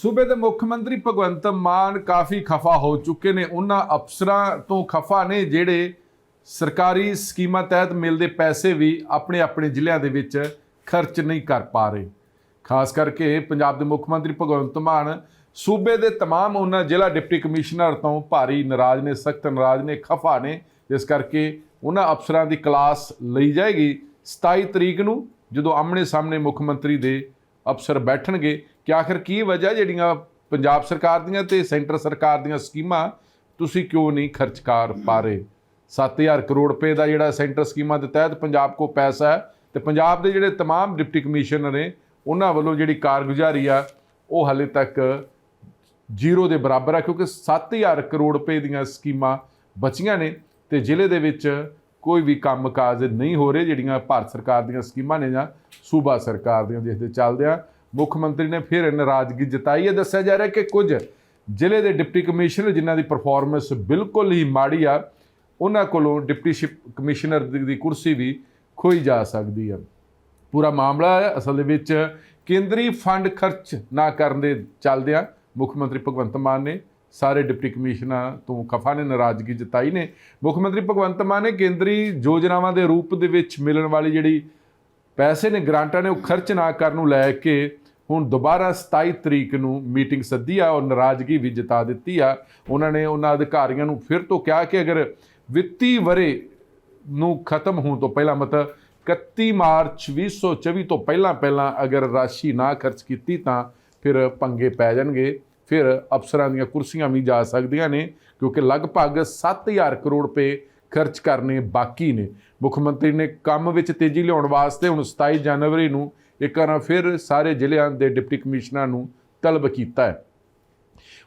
ਸੂਬੇ ਦੇ ਮੁੱਖ ਮੰਤਰੀ ਭਗਵੰਤ ਮਾਨ ਕਾਫੀ ਖਫਾ ਹੋ ਚੁੱਕੇ ਨੇ ਉਹਨਾਂ ਅਫਸਰਾਂ ਤੋਂ ਖਫਾ ਨੇ ਜਿਹੜੇ ਸਰਕਾਰੀ ਸਕੀਮਾਂ ਤਹਿਤ ਮਿਲਦੇ ਪੈਸੇ ਵੀ ਆਪਣੇ ਆਪਣੇ ਜ਼ਿਲ੍ਹਿਆਂ ਦੇ ਵਿੱਚ ਖਰਚ ਨਹੀਂ ਕਰ ਪਾ ਰਹੇ ਖਾਸ ਕਰਕੇ ਪੰਜਾਬ ਦੇ ਮੁੱਖ ਮੰਤਰੀ ਭਗਵੰਤ ਮਾਨ ਸੂਬੇ ਦੇ तमाम ਉਹਨਾਂ ਜ਼ਿਲ੍ਹਾ ਡਿਪਟੀ ਕਮਿਸ਼ਨਰ ਤੋਂ ਭਾਰੀ ਨਾਰਾਜ਼ ਨੇ ਸਖਤ ਨਾਰਾਜ਼ ਨੇ ਖਫਾ ਨੇ ਇਸ ਕਰਕੇ ਉਹਨਾਂ ਅਫਸਰਾਂ ਦੀ ਕਲਾਸ ਲਈ ਜਾਏਗੀ 27 ਤਰੀਕ ਨੂੰ ਜਦੋਂ ਆਮਣੇ ਸਾਹਮਣੇ ਮੁੱਖ ਮੰਤਰੀ ਦੇ ਅਫਸਰ ਬੈਠਣਗੇ ਕਿ ਆਖਰ ਕੀ ਵਜ੍ਹਾ ਜਿਹੜੀਆਂ ਪੰਜਾਬ ਸਰਕਾਰ ਦੀਆਂ ਤੇ ਸੈਂਟਰ ਸਰਕਾਰ ਦੀਆਂ ਸਕੀਮਾਂ ਤੁਸੀਂ ਕਿਉਂ ਨਹੀਂ ਖਰਚ ਕਰ ਪਾ ਰਹੇ 7000 ਕਰੋੜ ਰੁਪਏ ਦਾ ਜਿਹੜਾ ਸੈਂਟਰ ਸਕੀਮਾਂ ਦੇ ਤਹਿਤ ਪੰਜਾਬ ਕੋ ਪੈਸਾ ਹੈ ਤੇ ਪੰਜਾਬ ਦੇ ਜਿਹੜੇ तमाम ਡਿਪਟੀ ਕਮਿਸ਼ਨਰ ਨੇ ਉਹਨਾਂ ਵੱਲੋਂ ਜਿਹੜੀ ਕਾਰਗੁਜ਼ਾਰੀ ਆ ਉਹ ਹਾਲੇ ਤੱਕ ਜ਼ੀਰੋ ਦੇ ਬਰਾਬਰ ਹੈ ਕਿਉਂਕਿ 7000 ਕਰੋੜ ਰੁਪਏ ਦੀਆਂ ਸਕੀਮਾਂ ਬਚੀਆਂ ਨੇ ਤੇ ਜ਼ਿਲ੍ਹੇ ਦੇ ਵਿੱਚ ਕੋਈ ਵੀ ਕੰਮਕਾਜ ਨਹੀਂ ਹੋ ਰਹੇ ਜਿਹੜੀਆਂ ਭਾਰਤ ਸਰਕਾਰ ਦੀਆਂ ਸਕੀਮਾਂ ਨੇ ਜਾਂ ਸੂਬਾ ਸਰਕਾਰ ਦੀਆਂ ਜਿਸ ਦੇ ਚੱਲਦਿਆਂ ਮੁੱਖ ਮੰਤਰੀ ਨੇ ਫਿਰ ਨਾਰਾਜ਼ਗੀ ਜਤਾਈ ਹੈ। ਦੱਸਿਆ ਜਾ ਰਿਹਾ ਕਿ ਕੁਝ ਜ਼ਿਲ੍ਹੇ ਦੇ ਡਿਪਟੀ ਕਮਿਸ਼ਨਰ ਜਿਨ੍ਹਾਂ ਦੀ ਪਰਫਾਰਮੈਂਸ ਬਿਲਕੁਲ ਹੀ ਮਾੜੀ ਆ, ਉਹਨਾਂ ਕੋਲੋਂ ਡਿਪਟੀ ਸ਼ਿਪ ਕਮਿਸ਼ਨਰ ਦੀ ਕੁਰਸੀ ਵੀ ਖੋਈ ਜਾ ਸਕਦੀ ਹੈ ਪੂਰਾ ਮਾਮਲਾ ਹੈ। ਅਸਲ ਦੇ ਵਿੱਚ ਕੇਂਦਰੀ ਫੰਡ ਖਰਚ ਨਾ ਕਰਨ ਦੇ ਚੱਲਦਿਆਂ ਮੁੱਖ ਮੰਤਰੀ ਭਗਵੰਤ ਮਾਨ ਨੇ ਸਾਰੇ ਡਿਪਟੀ ਕਮਿਸ਼ਨਰਾਂ ਤੋਂ ਖਫਾ ਨੇ, ਨਾਰਾਜ਼ਗੀ ਜਤਾਈ ਨੇ। ਮੁੱਖ ਮੰਤਰੀ ਭਗਵੰਤ ਮਾਨ ਨੇ ਕੇਂਦਰੀ ਯੋਜਨਾਵਾਂ ਦੇ ਰੂਪ ਦੇ ਵਿੱਚ ਮਿਲਣ ਵਾਲੀ ਜਿਹੜੀ ਪੈਸੇ ਨੇ ਗ੍ਰਾਂਟਾਂ ਨੇ ਉਹ ਖਰਚ ਨਾ ਕਰਨ ਨੂੰ ਲੈ ਕੇ ਹੁਣ ਦੁਬਾਰਾ 27 ਤਰੀਕ ਨੂੰ ਮੀਟਿੰਗ ਸੱਦੀ ਆ ਔਰ ਨਾਰਾਜ਼ਗੀ ਵੀ ਜਤਾ ਦਿੱਤੀ ਆ। ਉਹਨਾਂ ਨੇ ਉਹਨਾਂ ਅਧਿਕਾਰੀਆਂ ਨੂੰ ਫਿਰ ਤੋਂ ਕਿਹਾ ਕਿ ਅਗਰ ਵਿੱਤੀ ਵਰੇ ਨੂੰ ਖਤਮ ਹੋਣ ਤੋਂ ਪਹਿਲਾਂ ਮਤਲਬ 31 ਮਾਰਚ 2024 ਤੋਂ ਪਹਿਲਾਂ ਪਹਿਲਾਂ ਅਗਰ ਰਾਸ਼ੀ ਨਾ ਖਰਚ ਕੀਤੀ ਤਾਂ ਫਿਰ ਪੰਗੇ ਪੈ ਜਾਣਗੇ। ਫਿਰ ਅਫਸਰਾਂ ਦੀਆਂ ਕੁਰਸੀਆਂ ਵੀ ਜਾ ਸਕਦੀਆਂ ਨੇ ਕਿਉਂਕਿ ਲਗਭਗ 7000 ਕਰੋੜ ਰੁਪਏ ਖਰਚ ਕਰਨੇ ਬਾਕੀ ਨੇ। ਮੁੱਖ ਮੰਤਰੀ ਨੇ ਕੰਮ ਵਿੱਚ ਤੇਜ਼ੀ ਲਿਆਉਣ ਵਾਸਤੇ ਹੁਣ 27 ਜਨਵਰੀ ਨੂੰ ਇੱਕ ਵਾਰ ਫਿਰ ਸਾਰੇ ਜ਼ਿਲ੍ਹਿਆਂ ਦੇ ਡਿਪਟੀ ਕਮਿਸ਼ਨਰਾਂ ਨੂੰ ਤਲਬ ਕੀਤਾ ਹੈ।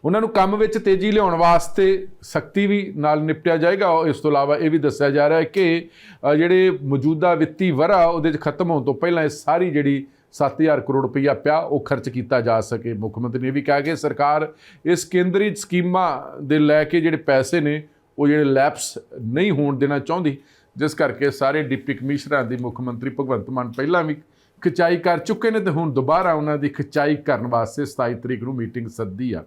ਉਹਨਾਂ ਨੂੰ ਕੰਮ ਵਿੱਚ ਤੇਜ਼ੀ ਲਿਆਉਣ ਵਾਸਤੇ ਸਖਤੀ ਵੀ ਨਾਲ ਨਿਪਟਿਆ ਜਾਏਗਾ। ਇਸ ਤੋਂ ਇਲਾਵਾ ਇਹ ਵੀ ਦੱਸਿਆ ਜਾ ਰਿਹਾ ਹੈ ਕਿ ਜਿਹੜੇ ਮੌਜੂਦਾ ਵਿੱਤੀ ਵਰਾ ਉਹਦੇ 'ਚ ਖਤਮ ਹੋਣ ਤੋਂ ਪਹਿਲਾਂ ਇਹ ਸਾਰੀ ਜਿਹੜੀ 7000 ਕਰੋੜ ਰੁਪਈਆ ਪਿਆ, ਉਹ ਖਰਚ ਕੀਤਾ ਜਾ ਸਕੇ। ਮੁੱਖ ਮੰਤਰੀ ਨੇ ਇਹ ਵੀ ਕਿਹਾ ਕਿ ਸਰਕਾਰ ਇਸ ਕੇਂਦਰੀ ਸਕੀਮਾਂ ਦੇ ਲੈ ਕੇ ਜਿਹੜੇ ਪੈਸੇ ਨੇ ਉਹ ਜਿਹੜੇ ਲੈਪਸ ਨਹੀਂ ਹੋਣ ਦੇਣਾ ਚਾਹੁੰਦੀ, ਜਿਸ ਕਰਕੇ ਸਾਰੇ ਡਿਪਟੀ ਕਮਿਸ਼ਨਰਾਂ ਦੀ ਮੁੱਖ ਮੰਤਰੀ ਭਗਵੰਤ ਮਾਨ ਪਹਿਲਾਂ ਵੀ ਖਿਚਾਈ ਕਰ ਚੁੱਕੇ ਨੇ ਤੇ ਹੁਣ ਦੁਬਾਰਾ ਉਹਨਾਂ ਦੀ ਖਿਚਾਈ ਕਰਨ ਵਾਸਤੇ 27 ਤਰੀਕ ਨੂੰ ਮੀਟਿੰਗ ਸੱਦੀ ਆ।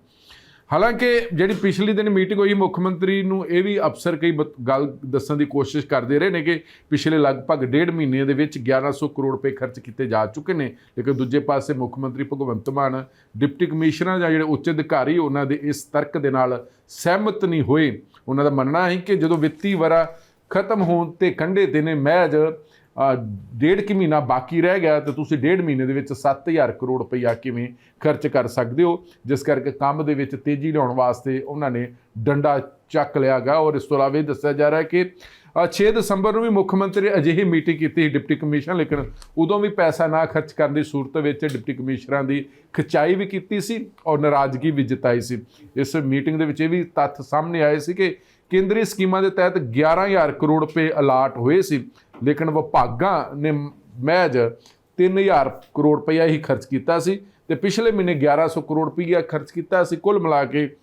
ਹਾਲਾਂਕਿ ਜਿਹੜੀ ਪਿਛਲੇ ਦਿਨ ਮੀਟਿੰਗ ਹੋਈ, ਮੁੱਖ ਮੰਤਰੀ ਨੂੰ ਇਹ ਵੀ ਅਫਸਰ ਕਈ ਬਤ- ਗੱਲ ਦੱਸਣ ਦੀ ਕੋਸ਼ਿਸ਼ ਕਰਦੇ ਰਹੇ ਨੇ ਕਿ ਪਿਛਲੇ ਲਗਭਗ ਡੇਢ ਮਹੀਨੇ ਦੇ ਵਿੱਚ 1100 ਕਰੋੜ ਰੁਪਏ ਖਰਚ ਕੀਤੇ ਜਾ ਚੁੱਕੇ ਨੇ। ਲੇਕਿਨ ਦੂਜੇ ਪਾਸੇ ਮੁੱਖ ਮੰਤਰੀ ਭਗਵੰਤ ਮਾਨ, ਡਿਪਟੀ ਕਮਿਸ਼ਨਰ ਜਾਂ ਜਿਹੜੇ ਉੱਚ ਅਧਿਕਾਰੀ, ਉਹਨਾਂ ਦੇ ਇਸ ਤਰਕ ਦੇ ਨਾਲ ਸਹਿਮਤ ਨਹੀਂ ਹੋਏ। ਉਹਨਾਂ ਦਾ ਮੰਨਣਾ ਹੈ ਕਿ ਜਦੋਂ ਵਿੱਤੀ ਵਰਾ ਖਤਮ ਹੋਣ ਤੇ ਕੰਢੇ ਤੇ ਨੇ, ਮਹਿਜ ਡੇਢ ਕਿ ਮਹੀਨਾ ਬਾਕੀ ਰਹਿ ਗਿਆ ਤੇ ਤੁਸੀਂ ਡੇਢ ਮਹੀਨੇ ਦੇ ਵਿੱਚ 7000 ਕਰੋੜ ਰੁਪਈਆ ਕਿਵੇਂ ਖਰਚ ਕਰ ਸਕਦੇ ਹੋ? ਜਿਸ ਕਰਕੇ ਕੰਮ ਦੇ ਵਿੱਚ ਤੇਜ਼ੀ ਲਿਆਉਣ ਵਾਸਤੇ ਉਹਨਾਂ ਨੇ ਡੰਡਾ ਚੱਕ ਲਿਆਗਾ ਔਰ ਇਸ ਤੋਂ ਇਲਾਵਾ ਇਹ ਦੱਸਿਆ ਜਾ ਰਿਹਾ ਹੈ ਕਿ ਅ, 6 ਦਸੰਬਰ ਨੂੰ ਵੀ ਮੁੱਖ ਮੰਤਰੀ ਨੇ ਅਜਿਹੀ ਮੀਟਿੰਗ ਕੀਤੀ ਸੀ ਡਿਪਟੀ ਕਮਿਸ਼ਨ ਲੇਕਿਨ ਉਦੋਂ ਵੀ ਪੈਸਾ ਨਾ ਖਰਚ ਕਰਨ ਦੀ ਸੂਰਤ ਵਿੱਚ ਡਿਪਟੀ ਕਮਿਸ਼ਨਰਾਂ ਦੀ ਖਿਚਾਈ ਵੀ ਕੀਤੀ ਸੀ ਔਰ ਨਾਰਾਜ਼ਗੀ ਵੀ ਜਤਾਈ ਸੀ। ਇਸ ਮੀਟਿੰਗ ਦੇ ਵਿੱਚ ਇਹ ਵੀ ਤੱਥ ਸਾਹਮਣੇ ਆਏ ਸੀ ਕਿ ਕੇਂਦਰੀ ਸਕੀਮਾਂ ਦੇ ਤਹਿਤ 11000 ਕਰੋੜ ਰੁਪਏ ਅਲਾਟ ਹੋਏ ਸੀ। ਲੇਕਿਨ ਵਿਭਾਗਾਂ ਨੇ ਮਹਿਜ 3000 ਕਰੋੜ ਰੁਪਇਆ ਹੀ ਖਰਚ ਕੀਤਾ ਸੀ ਤੇ ਪਿਛਲੇ ਮਹੀਨੇ 1100 ਕਰੋੜ ਰੁਪਇਆ ਖਰਚ ਕੀਤਾ ਸੀ। ਕੁੱਲ ਮਿਲਾ ਕੇ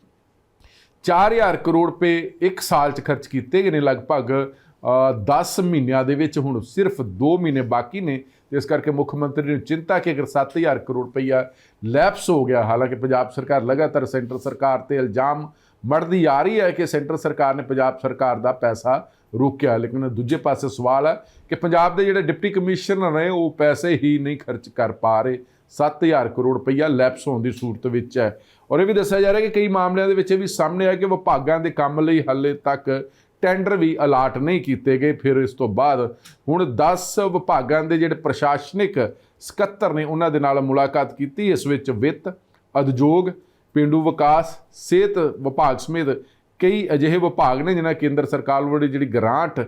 4000 ਕਰੋੜ ਰੁਪਏ ਇੱਕ ਸਾਲ 'ਚ ਖਰਚ ਕੀਤੇ ਗਏ ਨੇ। ਲਗਭਗ ਅ, 10 ਮਹੀਨਿਆਂ ਦੇ ਵਿੱਚ ਹੁਣ ਸਿਰਫ 2 ਮਹੀਨੇ ਬਾਕੀ ਨੇ ਇਸ ਕਰਕੇ ਮੁੱਖ ਮੰਤਰੀ ਨੂੰ ਚਿੰਤਾ ਕਿ ਅਗਰ 7000 ਕਰੋੜ ਰੁਪਈਆ ਲੈਪਸ ਹੋ ਗਿਆ। ਹਾਲਾਂਕਿ ਪੰਜਾਬ ਸਰਕਾਰ ਲਗਾਤਾਰ ਸੈਂਟਰ ਸਰਕਾਰ ਤੇ ਇਲਜ਼ਾਮ ਮੜਦੀ ਆ ਰਹੀ ਹੈ ਕਿ ਸੈਂਟਰ ਸਰਕਾਰ ਨੇ ਪੰਜਾਬ ਸਰਕਾਰ ਦਾ ਪੈਸਾ ਰੋਕਿਆ, ਲੇਕਿਨ ਦੂਜੇ ਪਾਸੇ ਸਵਾਲ ਹੈ ਕਿ ਪੰਜਾਬ ਦੇ ਜਿਹੜੇ ਡਿਪਟੀ ਕਮਿਸ਼ਨਰ ਨੇ, ਉਹ ਪੈਸੇ ਹੀ ਨਹੀਂ ਖਰਚ ਕਰ ਪਾ ਰਹੇ। 7000 ਕਰੋੜ ਰੁਪਈਆ ਲੈਪਸ ਹੋਣ ਦੀ ਸੂਰਤ ਵਿੱਚ ਹੈ। ਔਰ ਇਹ ਵੀ ਦੱਸਿਆ ਜਾ ਰਿਹਾ ਕਿ ਕਈ ਮਾਮਲਿਆਂ ਦੇ ਵਿੱਚ ਇਹ ਵੀ ਸਾਹਮਣੇ ਆਇਆ ਕਿ ਵਿਭਾਗਾਂ ਦੇ ਕੰਮ ਲਈ ਹਾਲੇ ਤੱਕ ਟੈਂਡਰ ਵੀ ਅਲਾਟ ਨਹੀਂ ਕੀਤੇ ਗਏ। ਫਿਰ ਇਸ ਤੋਂ ਬਾਅਦ ਹੁਣ 10 ਵਿਭਾਗਾਂ ਦੇ ਜਿਹੜੇ ਪ੍ਰਸ਼ਾਸਨਿਕ ਸਕੱਤਰ ਨੇ, ਉਹਨਾਂ ਦੇ ਨਾਲ ਮੁਲਾਕਾਤ ਕੀਤੀ। ਇਸ ਵਿੱਚ ਵਿੱਤ, ਉਦਯੋਗ ਪਿੰਡੂ ਵਿਕਾਸ, ਸਿਹਤ ਵਿਭਾਗ ਸਮੇਤ ਕਈ ਅਜਿਹੇ ਵਿਭਾਗ ਨੇ ਜਿਨ੍ਹਾਂ ਕੇਂਦਰ ਸਰਕਾਰ ਵੱਲੋਂ ਜਿਹੜੀ ਗ੍ਰਾਂਟ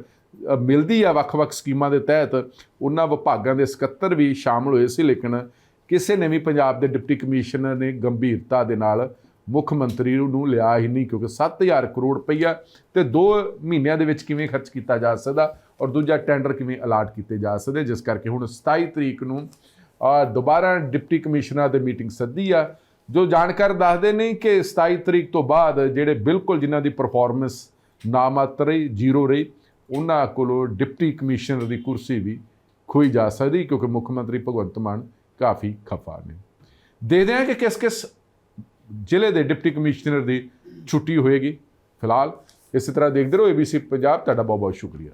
ਮਿਲਦੀ ਆ ਵੱਖ-ਵੱਖ ਸਕੀਮਾਂ ਦੇ ਤਹਿਤ, ਉਹਨਾਂ ਵਿਭਾਗਾਂ ਦੇ ਸਕੱਤਰ ਵੀ ਸ਼ਾਮਲ ਹੋਏ ਸੀ, ਲੇਕਿਨ ਕਿਸੇ ਨੇ ਵੀ ਪੰਜਾਬ ਦੇ ਡਿਪਟੀ ਕਮਿਸ਼ਨਰ ਨੇ ਗੰਭੀਰਤਾ ਦੇ ਨਾਲ ਮੁੱਖ ਮੰਤਰੀ ਨੂੰ ਲਿਆ ਹੀ ਨਹੀਂ, ਕਿਉਂਕਿ 7000 ਕਰੋੜ ਰੁਪਈਆ ਤੇ 2 ਮਹੀਨਿਆਂ ਦੇ ਵਿੱਚ ਕਿਵੇਂ ਖਰਚ ਕੀਤਾ ਜਾ ਸਕਦਾ ਔਰ ਦੂਜਾ ਟੈਂਡਰ ਕਿਵੇਂ ਅਲਾਟ ਕੀਤੇ ਜਾ ਸਕਦੇ, ਜਿਸ ਕਰਕੇ ਹੁਣ 27 ਤਰੀਕ ਨੂੰ ਦੁਬਾਰਾ ਡਿਪਟੀ ਕਮਿਸ਼ਨਰ ਦੇ ਮੀਟਿੰਗ ਸੱਦੀ ਆ। ਜੋ ਜਾਣਕਾਰ ਦੱਸਦੇ ਨੇ ਕਿ 27 ਤਰੀਕ ਤੋਂ ਬਾਅਦ ਜਿਹੜੇ ਬਿਲਕੁਲ ਜਿਨ੍ਹਾਂ ਦੀ ਪਰਫਾਰਮੈਂਸ ਨਾਮਾਤਰ ਰਹੀ, ਜ਼ੀਰੋ ਰਹੀ, ਉਹਨਾਂ ਕੋਲੋਂ ਡਿਪਟੀ ਕਮਿਸ਼ਨਰ ਦੀ ਕੁਰਸੀ ਵੀ ਖੋਈ ਜਾ ਸਕਦੀ ਕਿਉਂਕਿ ਮੁੱਖ ਮੰਤਰੀ ਭਗਵੰਤ ਮਾਨ ਕਾਫੀ ਖਫਾ ਨੇ। ਦੇਖਦੇ ਹਾਂ ਕਿ ਕਿਸ ਕਿਸ ਜ਼ਿਲ੍ਹੇ ਦੇ ਡਿਪਟੀ ਕਮਿਸ਼ਨਰ ਦੀ ਛੁੱਟੀ ਹੋਏਗੀ। ਫਿਲਹਾਲ ਇਸੇ ਤਰ੍ਹਾਂ ਦੇਖਦੇ ਰਹੋ ABC ਪੰਜਾਬ, ਤੁਹਾਡਾ ਬਹੁਤ ਬਹੁਤ ਸ਼ੁਕਰੀਆ।